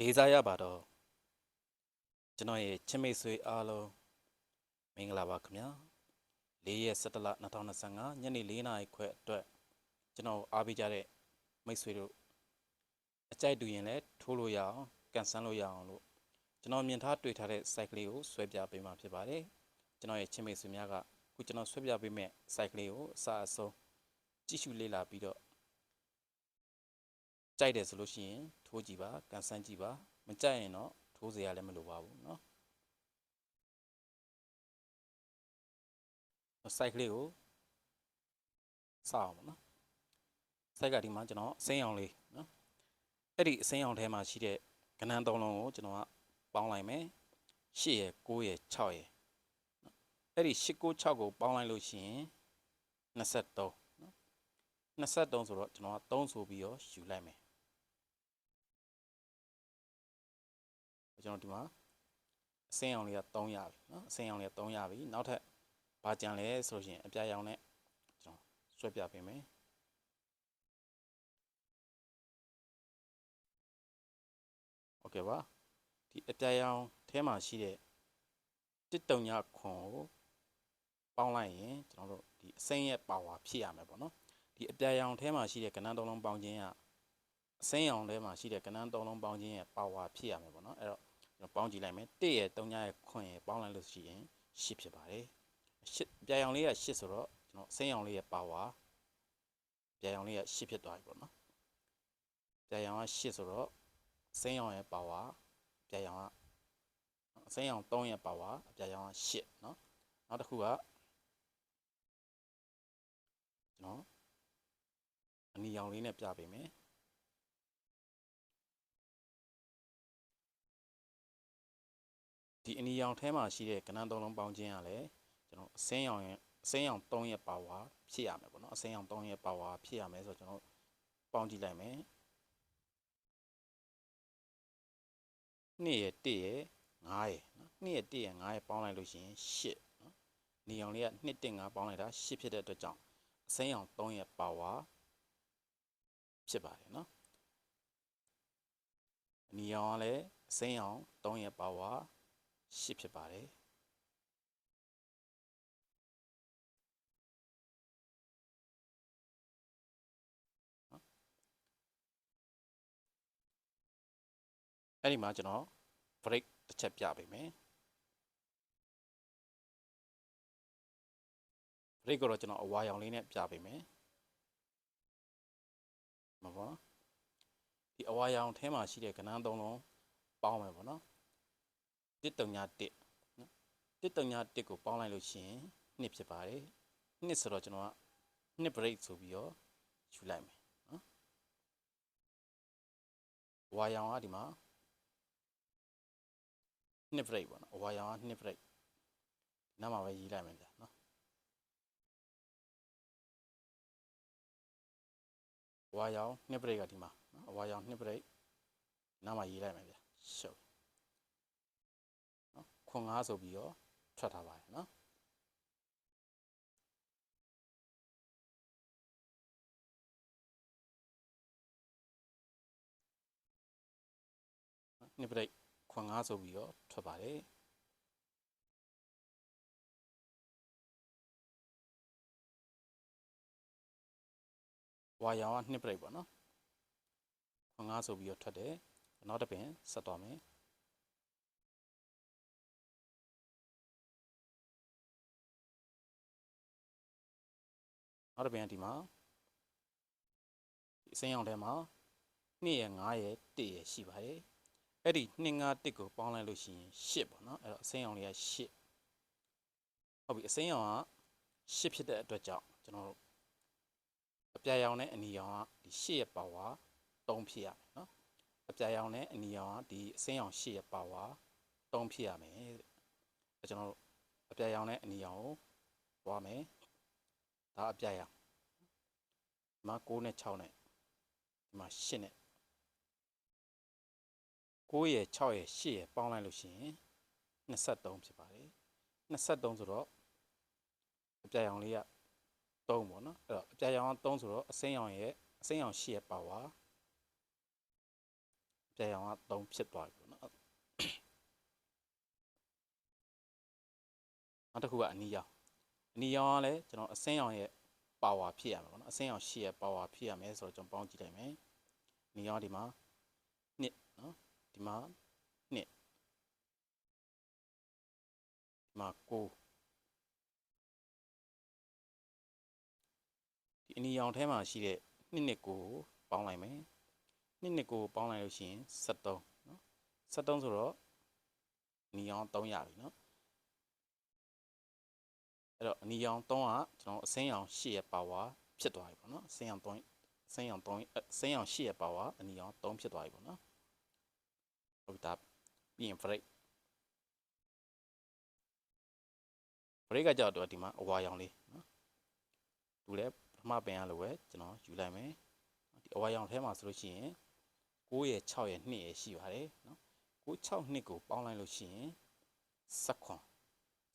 လေးစားရပါတော့ကျွန်တော်ရဲ့ချစ်မိတ်ဆွေအားလုံးမင်္ဂလာပါခင်ဗျာ၄ရက်17လ2025ညနေ4နာရီခွဲအတွက်ကျွန်တော်အားပေးကြတဲ့မိတ်ဆွေတို့အကြိုက်တူရင်လည်းထိုးလို့ရအောင်ကန်ဆယ်လို့ရအောင်လို့ကျွန်တော်မြင်ထားတွေ့ထားတဲ့ site ကလေးကိုဆွဲပြပေးမှာဖြစ်ပါတယ်ကျွန်တော်ရဲ့ချစ်မိတ်ဆွေများကခုကျွန်တော်ဆွဲပြပေးမဲ့ site ကလေးကိုအစအဆုံးကြည့်ရှုလေ့လာပြီးတော့ ကြိုက်တယ်ဆိုလို့ရှိရင်ထိုးကြည့်ပါကန်ဆန်းကြည့်ပါမကြိုက်ရင်တော့ထိုးစရာလည်းမလိုပါဘူးเนาะ site ကလေးကိုစအောင်ပါเนาะ site ကဒီမှာကျွန်တော်အစိမ်းအောင်လေးเนาะအဲ့ဒီအစိမ်းအောင်ထဲမှာရှိတဲ့ကဏ္ဍသုံးလုံးကိုကျွန်တော်ကပေါင်းလိုက်မယ်8ရယ်9ရယ်6ရယ်เนาะအဲ့ဒီ8 9 6ကိုပေါင်းလိုက်လို့ရှိရင်23เนาะ23ဆိုတော့ကျွန်တော်က3ဆိုပြီးတော့ယူလိုက်မယ် ကျွန်တော်ဒီမှာအစင်းအောင်လေးက3ရပြီเนาะအစင်းအောင်လေးက3ရပြီနောက်ထပ်ဘာကြံလဲဆိုလို့ရှိရင်အပြာရောင်နဲ့ကျွန်တော်ဆွဲပြပေးမယ်โอเคပါဒီအပြာရောင်ထဲမှာရှိတဲ့တစ်တုံညခွန်ကိုပေါင်းလိုက်ရင်ကျွန်တော်တို့ဒီအစင်းရဲ့ပါဝါဖြစ်ရမယ်ပေါ့နော်ဒီအပြာရောင်ထဲမှာရှိတဲ့ကဏ္ဍသုံးလုံးပေါင်းခြင်းကအစင်းရောင်ထဲမှာရှိတဲ့ကဏ္ဍသုံးလုံးပေါင်းခြင်းရဲ့ပါဝါဖြစ်ရမယ်ပေါ့နော်အဲ့တော့ ကျွန်တော်ပေါင်းကြည့်လိုက်မယ်1ရဲ့3ရဲ့9ရဲ့ပေါင်းလိုက်လို့ရှိရင်10ဖြစ်ပါတယ်10ပြာရောင်လေးက10ဆိုတော့ကျွန်တော်အစိမ်းရောင်လေးရဲ့ပါဝါပြာရောင်လေးက10ဖြစ်သွားပြီပေါ့နော်ပြာရောင်က10ဆိုတော့အစိမ်းရောင်ရဲ့ပါဝါပြာရောင်ကအစိမ်းရောင်3ရဲ့ပါဝါအပြာရောင်က10နော်နောက်တစ်ခုကကျွန်တော်အနီရောင်လေးနဲ့ပြပေးမယ် ဒီအနီရောင်ထဲမှာရှိတဲ့ကဏ္ဍသုံးလုံးပေါင်းခြင်းကလည်းကျွန်တော်အစင်းရောင်ရဲ့အစင်းရောင်3ရဲ့ power ဖြစ်ရမယ်ပေါ့နော်အစင်းရောင်3ရဲ့ power ဖြစ်ရမယ်ဆိုတော့ကျွန်တော်ပေါင်းကြည့်လိုက်မယ်2ရဲ့1ရဲ့9ရဲ့နော်2ရဲ့1ရဲ့9ရဲ့ပေါင်းလိုက်လို့ရှိရင်8နော်နေရောင်လေးက2 1 5ပေါင်းလိုက်တာ8ဖြစ်တဲ့အတွက်ကြောင့်အစင်းရောင်3ရဲ့ power ဖြစ်ပါတယ်နော်အနီရောင်ကလည်းအစင်းရောင်3ရဲ့ power 8ဖြစ်ပါတယ်အဲ့ဒီမှာကျွန်တော် break တစ်ချက်ပြပေးမယ် break ကိုတော့ကျွန်တော်အဝါရောင်လေးနဲ့ပြပေးမယ်မပေါ့ဒီအဝါရောင်ထဲမှာရှိတဲ့ကဏ္ဍသုံးလုံးပေါင်းမယ်ပေါ့နော် တစ်တုံညာတစ်နော်တစ်တုံညာတစ်ကိုပေါင်းလိုက်လို့ရှိရင်နှစ်ဖြစ်ပါတယ်နှစ်ဆိုတော့ကျွန်တော်ကနှစ် break ဆိုပြီးတော့ယူလိုက်မယ်နော်ဝါရောင်ကဒီမှာနှစ် break ပေါ့နော်ဝါရောင်ကနှစ် break နောက်မှာပဲရေးလိုက်မယ်ဗျာနော်ဝါရောင်နှစ် break ကဒီမှာနော်ဝါရောင်နှစ် break နောက်မှာရေးလိုက်မယ်ဗျာရှုပ် ခွန်ငါးဆိုပြီးတော့ထွက်ထားပါတယ်နော်နှစ်ပရိတ်ခွန်ငါးဆိုပြီးတော့ထွက်ပါတယ်ဝါရောင်ကနှစ်ပရိတ်ပေါ့နော်ခွန်ငါးဆိုပြီးတော့ထွက်တယ်နောက်တစ်ပင်ဆက်သွားမယ် နောက်တစ်ပြန်ဒီမှာဒီအစိမ်းရောင်ထဲမှာ2ရဲ့5ရဲ့1ရဲ့ရှိပါတယ်အဲ့ဒီ2 5 1ကိုပေါင်းလိုက်လို့ရှိရင်8ပေါ့နော်အဲ့တော့အစိမ်းရောင်လေးက8ဟုတ်ပြီအစိမ်းရောင်က8ဖြစ်တဲ့အတွက်ကြောင့်ကျွန်တော်တို့အပြာရောင်နဲ့အနီရောင်ကဒီ8ရဲ့ပါဝါ3ဖြစ်ရမယ်နော်အပြာရောင်နဲ့အနီရောင်ကဒီအစိမ်းရောင်8ရဲ့ပါဝါ3ဖြစ်ရမယ်တဲ့အဲ့ကျွန်တော်တို့အပြာရောင်နဲ့အနီရောင်ကိုသွားမယ် ဒါအပြရအောင်ဒီမှာ6နဲ့6နဲ့ဒီမှာ8နဲ့9ရယ်6ရယ်8ရယ်ပေါင်းလိုက်လို့ရှိရင်23ဖြစ်ပါတယ်23ဆိုတော့အပြရအောင်လေးက3ပေါ့နော်အဲ့တော့အပြရအောင်က3ဆိုတော့အစိမ်းရောင်ရဲ့အစိမ်းရောင်8ရယ်ပါဝါပြာရောင်က3ဖြစ်သွားပြီပေါ့နော်နောက်တစ်ခုကအနီရောင် အနီရောင်ကလည်းကျွန်တော်အစင်းရောင်ရဲ့ power ဖြစ်ရမှာပေါ့နော်အစင်းရောင်ရှိရဲ့ power ဖြစ်ရမယ်ဆိုတော့ကျွန်တော်ပေါင်းကြည့်လိုက်မယ်အနီရောင်ဒီမှာ1နော်ဒီမှာ2ဒီမှာ9ဒီအနီရောင်ထဲမှာရှိတဲ့2နှစ်ကိုပေါင်းလိုက်မယ်2နှစ်ကိုပေါင်းလိုက်လို့ရှိရင်73နော်73ဆိုတော့အနီရောင်3ရပြီနော် အဲ့တော့အနီရောင်3ကကျွန်တော်အစင်းရောင်8ရဲ့ power ဖြစ်သွားပြီပေါ့နော်အစင်းရောင်3အစင်းရောင်3အစင်းရောင်8ရဲ့ power အနီရောင်3ဖြစ်သွားပြီပေါ့နော်ဟုတ်ဒါပြီးရင် break break ကကြောက်တော့ဒီမှာအဝါရောင်လေးနော်သူလည်းပထမပင်ရလို့ပဲကျွန်တော်ယူလိုက်မယ်ဒီအဝါရောင်ထဲမှာဆိုလို့ရှိရင်9ရဲ့6ရဲ့2ရဲ့ရှိပါတယ်နော်9 6 2ကိုပေါင်းလိုက်လို့ရှိရင်7ခွန်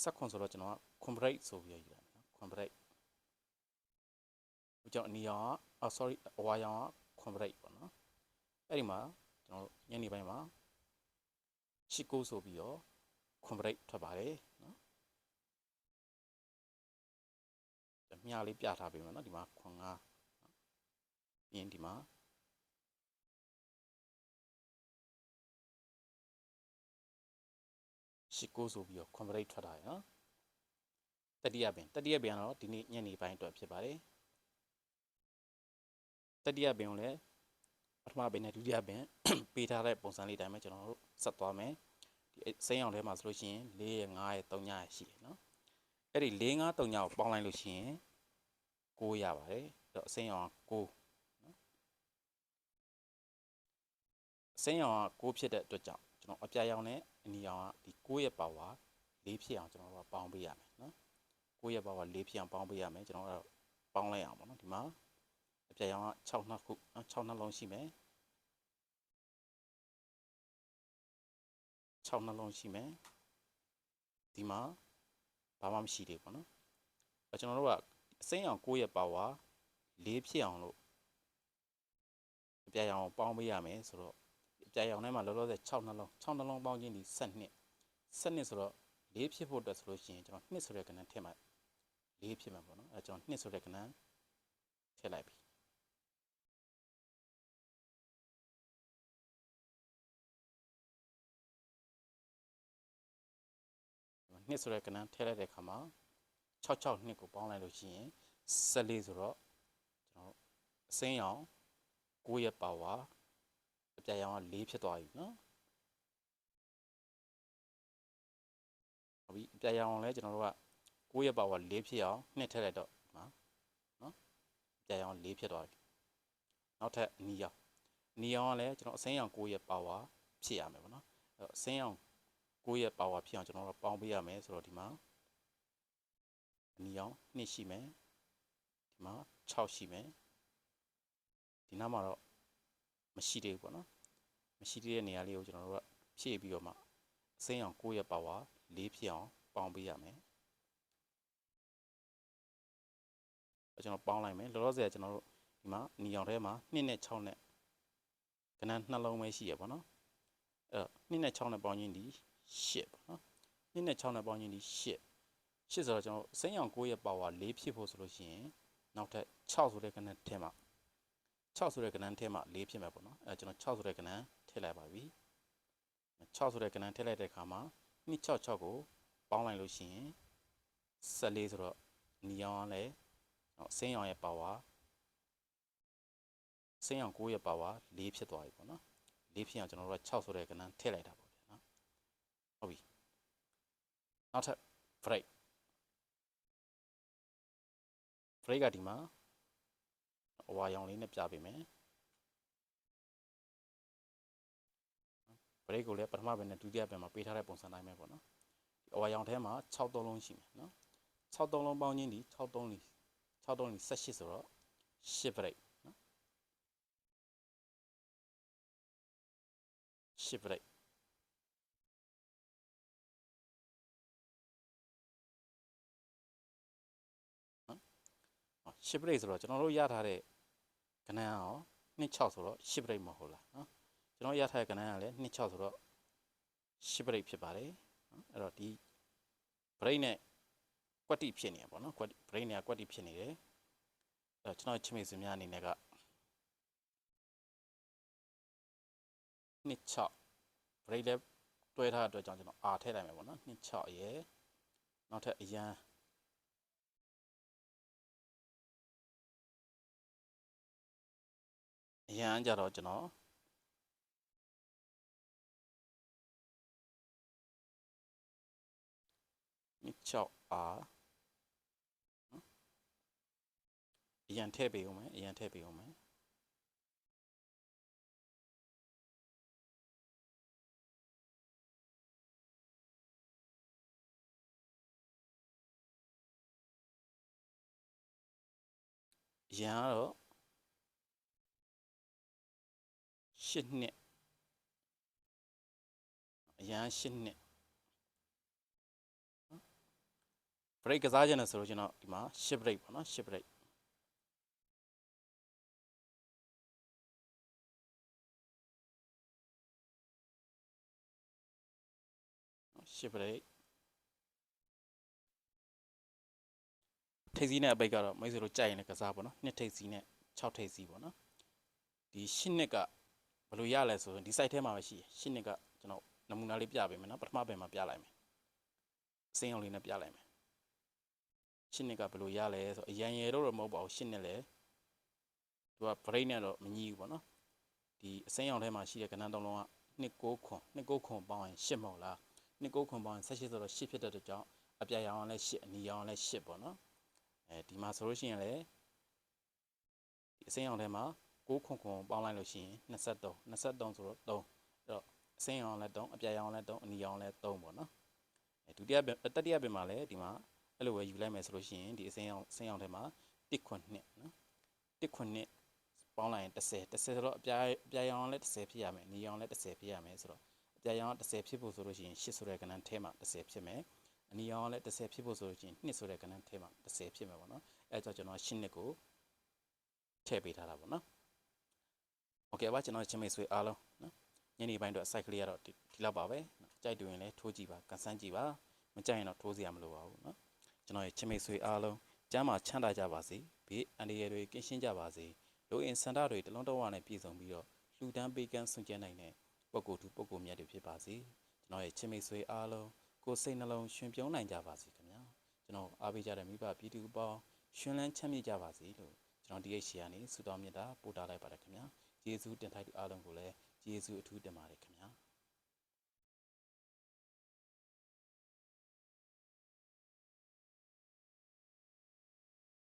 7ခွန်ဆိုတော့ကျွန်တော် က comprate ဆိုပြီးယူလိုက်မယ်နော် comprate ဟိုကြောင့်အနီရောင်ကအော် sorry အဝါရောင်က comprate ပေါ့နော်အဲ့ဒီမှာကျွန်တော်ညနေပိုင်းမှာရှစ်ကိုဆိုပြီးတော့ comprate ထွက်ပါတယ်နော်မြားလေးပြထားပေးမယ်နော်ဒီမှာခွန်ငါပြီးရင်ဒီမှာရှစ်ကိုဆိုပြီးတော့ comprate ထွက်တာရယ်နော် တတိယပင်တတိယပင်ကတော့ဒီနေ့ညနေပိုင်းအတွက်ဖြစ်ပါတယ်တတိယပင်ကိုလည်းပထမပင်နဲ့ဒုတိယပင်ပေးထားတဲ့ပုံစံလေးတိုင်းပဲကျွန်တော်တို့ဆက်သွားမယ်ဒီစိမ်းအောင်ထဲမှာဆိုလို့ရှိရင်4ရဲ့5ရဲ့3ရဲ့ရှိတယ်နော်အဲ့ဒီ4 5 3ကိုပေါင်းလိုက်လို့ရှိရင်6ရပါတယ်အဲ့တော့အစိမ်းအောင်က6နော်အစိမ်းအောင်က6ဖြစ်တဲ့အတွက်ကြောင့်ကျွန်တော်အပြာရောင်နဲ့အနီရောင်ကဒီ6ရဲ့ပါဝါ4ဖြစ်အောင်ကျွန်တော်တို့ကပေါင်းပေးရမယ်နော် 6ရဲ့ပါဝါ4ဖြစ်အောင်ပေါင်းပေးရမယ်ကျွန်တော်တို့ပေါင်းလိုက်အောင်ပေါ့နော်ဒီမှာအပြာရောင်က6နှစ်ခုနော်6နှလုံးရှိမယ်6နှလုံးရှိမယ်ဒီမှာဘာမှမရှိသေးဘူးပေါ့နော်အဲကျွန်တော်တို့ကအစိမ်းအောင်9ရဲ့ပါဝါ4ဖြစ်အောင်လို့အပြာရောင်ပေါင်းပေးရမယ်ဆိုတော့အပြာရောင်ထဲမှာလောလောဆယ်6နှလုံး6နှလုံးပေါင်းခြင်းဒီ7 7ဆိုတော့4ဖြစ်ဖို့အတွက်ဆိုလို့ရှိရင်ကျွန်တော်2ဆိုတဲ့ကဏ္ဍထည့်မှာ 4ဖြစ်မှာပေါ့နော်အဲကျွန်တော်2ဆိုတဲ့ကဏ္ဍထည့်လိုက်ပြီနှစ်ဆိုတဲ့ကဏ္ဍထည့်လိုက်တဲ့အခါမှာ66နှစ်ကိုပေါင်းလိုက်လို့ရှိရင်14ဆိုတော့ကျွန်တော်အစင်းရောင်9ရဲ့ပါဝါအပြာရောင်က4ဖြစ်သွားပြီနော်ဟုတ်ပြီအပြာရောင်လည်းကျွန်တော်တို့က 9ရဲ့ပါဝါ4ဖြစ်အောင်နှစ်ထည့်လိုက်တော့နော်နော်အပြာရောင်4ဖြစ်သွားပြီနောက်ထပ်နီရောင်နီရောင်ကလည်းကျွန်တော်အစင်းရောင်9ရဲ့ပါဝါဖြစ်ရမယ်ပေါ့နော်အဲ့တော့အစင်းရောင်9ရဲ့ power ဖြစ်အောင်ကျွန်တော်တို့ပေါင်းပေးရမယ်ဆိုတော့ဒီမှာအနီအောင်2ရှိမယ်ဒီမှာ6ရှိမယ်ဒီနောက်မှာတော့မရှိသေးဘူးပေါ့နော်မရှိသေးတဲ့နေရာလေးကိုကျွန်တော်တို့ကဖြည့်ပြီးတော့မှအစိမ်းအောင်9ရဲ့ power 4ဖြစ်အောင်ပေါင်းပေးရမယ် ကျွန်တော်ပေါင်းလိုက်မယ်လောလောဆယ်ကျွန်တော်တို့ဒီမှာအနီအောင်ထဲမှာ2နဲ့6နဲ့ကဏ္ဍနှလုံးပဲရှိရပါတော့အဲ့တော့2နဲ့6နဲ့ပေါင်းခြင်းဒီ8ပေါ့နော်2နဲ့6နဲ့ပေါင်းခြင်းဒီ8 8ဆိုတော့ကျွန်တော်စိမ်းအောင်9ရဲ့ power 4ဖြစ်ဖို့ဆိုလို့ရှိရင်နောက်ထပ်6ဆိုတဲ့ကဏ္ဍထဲမှာ6ဆိုတဲ့ကဏ္ဍထဲမှာ4ဖြစ်မှာပေါ့နော်အဲကျွန်တော်6ဆိုတဲ့ကဏ္ဍထည့်လိုက်ပါပြီ6ဆိုတဲ့ကဏ္ဍထည့်လိုက်တဲ့အခါမှာ266ကိုပေါင်းလိုက်လို့ရှိရင်14ဆိုတော့နီအောင်ကလည်း စိမ်းအောင်ရဲ့ power စိမ်းအောင်9ရဲ့ power 4ဖြစ်သွားပြီပေါ့နော်4ဖြစ်အောင်ကျွန်တော်တို့က6ဆိုတဲ့ကဏ္ဍထည့်လိုက်တာပေါ့ဗျာနော်ဟုတ်ပြီနောက်ထပ် break break ကဒီမှာအဝါရောင်လေးနဲ့ပြပေးမယ် break ကိုလည်းပထမဘက်နဲ့ဒုတိယဘက်မှာပေးထားတဲ့ပုံစံတိုင်းပဲပေါ့နော်ဒီအဝါရောင်ထဲမှာ6သုံးလုံးရှိမယ်နော်6သုံးလုံးပေါင်းခြင်းဒီ6သုံးလီ 6သုံးလီ18ဆိုတော့10 break နော်10 break 10 break ဆိုတော့ကျွန်တော်တို့ရထားတဲ့ကဏ္ဍရော26ဆိုတော့10 break မဟုတ်လားနော်ကျွန်တော်ရထားတဲ့ကဏ္ဍကလည်း26ဆိုတော့10 break ဖြစ်ပါတယ်နော်အဲ့တော့ဒီ break နဲ့ ကွက်တိဖြစ်နေရပါတော့ကွက် break နဲ့ကွက်တိဖြစ်နေတယ်အဲ့တော့ကျွန်တော်ချစ်မိတ်ဆွေများအနေနဲ့က26 break လည်းတွဲထားတဲ့အတွက်ကြောင့်ကျွန်တော် R ထည့်လိုက်မယ်ပေါ့နော်26ရယ်နောက်ထပ်အရန်အရန်ကြတော့ကျွန်တော်26 R နော်အ ရန်ထည့်ပေးဦးမယ်အရန်ထည့်ပေးဦးမယ်အရန်ကတော့ရှစ်နှစ်အရန်ရှစ်နှစ် break ကစားခြင်းနဲ့ဆိုတော့ကျွန်တော်ဒီမှာ10 break ပေါ့နော် 10 break 10 break ထိပ်စီးနဲ့အပိတ်ကတော့မိတ်ဆွေတို့ကြိုက်ရင်လည်းကစားပေါ့နော်နှစ်ထိပ်စီးနဲ့6ထိပ်စီးပေါ့နော်ဒီ10နှစ်ကဘယ်လိုရလဲဆိုရင်ဒီ site ထဲမှာပဲရှိတယ်10နှစ်ကကျွန်တော်နမူနာလေးပြပေးမယ်နော်ပထမပင်မှာပြလိုက်မယ်အစိမ်းအောင်လေးနဲ့ပြလိုက်မယ်ရှစ်နှစ်ကဘယ်လိုရလဲဆိုအရန်ရယ်တော့တော့မဟုတ်ပါဘူးရှစ်နှစ်လဲသူက brain နဲ့တော့မညီဘူးပေါ့နော်ဒီအစိမ်းရောင်ထဲမှာရှိတဲ့ကဏ္ဍသုံးလုံးကနှစ်6ခွန်နှစ်6ခွန်ပေါင်းရင်8မဟုတ်လား နှစ်6ခွန်ပေါင်းရင်18ဆိုတော့8ဖြစ်တဲ့အတွက်ကြောင့်အပြာရောင်ကလည်း8အနီရောင်ကလည်း8ပေါ့နော်အဲဒီမှာဆိုလို့ရှိရင်လည်းဒီအစိမ်းရောင်ထဲမှာ6ခွန်ခွန်ပေါင်းလိုက်လို့ရှိရင်23 23ဆိုတော့3အဲ့တော့အစိမ်းရောင်လည်း3အပြာရောင်လည်း3အနီရောင်လည်း3ပေါ့နော်အဲဒုတိယတတိယပင်မှာလည်းဒီမှာအဲ့လိုပဲယူလိုက်မယ်ဆိုလို့ရှိရင်ဒီအစင်းအောင်စင်းအောင်ထဲမှာ1ခွနှစ်နော်1ခွနှစ်ပေါင်းလိုက်ရင်30 30ဆိုတော့အပြားအပြားရောင်လည်း30ဖြစ်ရမယ်နီရောင်လည်း30ဖြစ်ရမယ်ဆိုတော့ အပြားရောင်30ဖြစ်ဖို့ဆိုလို့ရှိရင်8ဆိုတဲ့ကဏ္ဍထဲမှာ30ဖြစ်မယ်အနီရောင်လည်း30ဖြစ်ဖို့ဆိုလို့ရှိရင်2ဆိုတဲ့ကဏ္ဍထဲမှာ30ဖြစ်မယ်ပေါ့နော်အဲကြောင့်ကျွန်တော်8နှစ်ကိုထည့်ပေးထားတာပေါ့နော်โอเคပါကျွန်တော်ချင်းမိတ်ဆွေအားလုံးနော်ညနေပိုင်းတော့ site ကလေးကတော့ဒီလောက်ပါပဲကြိုက်တူရင်လည်းထိုးကြည့်ပါကန်ဆန်းကြည့်ပါမကြိုက်ရင်တော့ထိုးစရာမလိုပါဘူးเนาะကျွန်တော်ရဲ့ချစ်မိတ်ဆွေအားလုံးကျမ်းမာချမ်းသာကြပါစေဘေးအန္တရာယ်တွေကင်းရှင်းကြပါစေလူအင်စန္ဒတွေတလုံးတော့ဝနဲ့ပြည့်စုံပြီးတော့လှူဒန်းပေးကမ်းဆွံ့ကျန်းနိုင်တဲ့ ပုဂ္ဂိုလ်သူပုဂ္ဂိုလ်မြတ်တွေဖြစ်ပါစေကျွန်တော်ရဲ့ချစ်မိတ်ဆွေအားလုံးကိုယ်စိတ်နှလုံးရှင်ပြုံးနိုင်ကြပါစေခင်ဗျာကျွန်တော်အားပေးကြတဲ့မိဘပြည်သူအပေါင်းရှင်လန်းချမ်းမြေ့ကြပါစေလို့ကျွန်တော် DH ကနေဆုတောင်းမြတ်တာပို့တာလိုက်ပါတယ်ခင်ဗျာယေရှုတင်ထိုက်သူအားလုံးကိုလည်းယေရှုအထူးတင်ပါတယ်ခင်ဗျာ